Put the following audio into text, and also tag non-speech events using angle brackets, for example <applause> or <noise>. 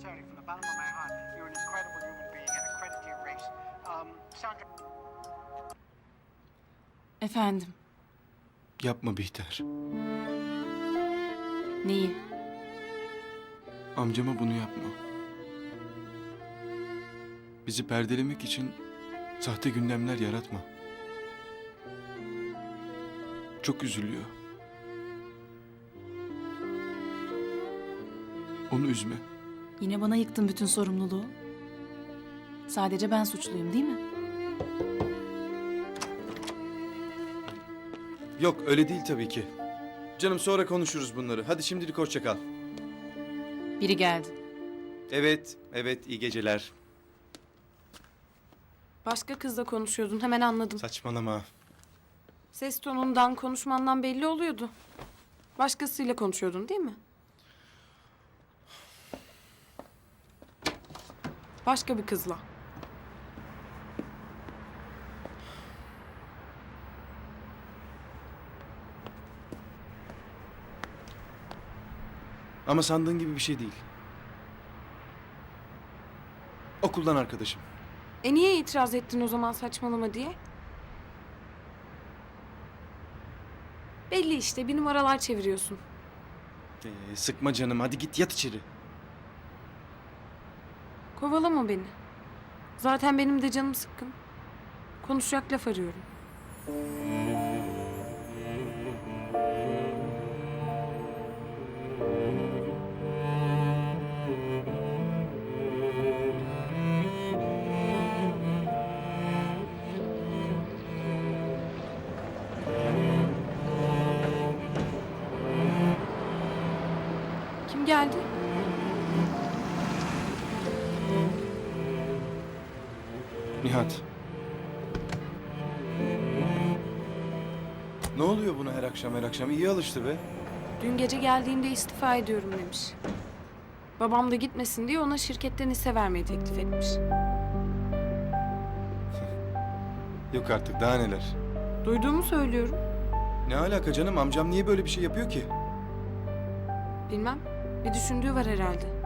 sincerely, from the bottom of my heart, you're an incredible human being and a credit to your race. Um, Sandra. Efendim, Yapma Bihter. neyi? Amcama bunu yapma. Bizi perdelemek için sahte gündemler yaratma. Çok üzülüyor. Onu üzme. Yine bana yıktın bütün sorumluluğu. Sadece ben suçluyum değil mi? Yok öyle değil tabii ki. Canım sonra konuşuruz bunları. Hadi şimdilik hoşça kal. Biri geldi. Evet, evet iyi geceler. Başka kızla konuşuyordun hemen anladım. Saçmalama. Ses tonundan, konuşmandan belli oluyordu. Başkasıyla konuşuyordun değil mi? Başka bir kızla. Ama sandığın gibi bir şey değil. Okuldan arkadaşım. E niye itiraz ettin o zaman saçmalama diye? Belli işte bir numaralar çeviriyorsun. Ee, sıkma canım hadi git yat içeri. Kovalama beni. Zaten benim de canım sıkkın. Konuşacak laf arıyorum. Kim geldi? Nihat. Ne oluyor buna her akşam her akşam? İyi alıştı be. Dün gece geldiğimde istifa ediyorum demiş. Babam da gitmesin diye ona şirketten hisse vermeyi teklif etmiş. <laughs> Yok artık daha neler. Duyduğumu söylüyorum. Ne alaka canım amcam niye böyle bir şey yapıyor ki? Bilmem. Bir düşündüğü var herhalde.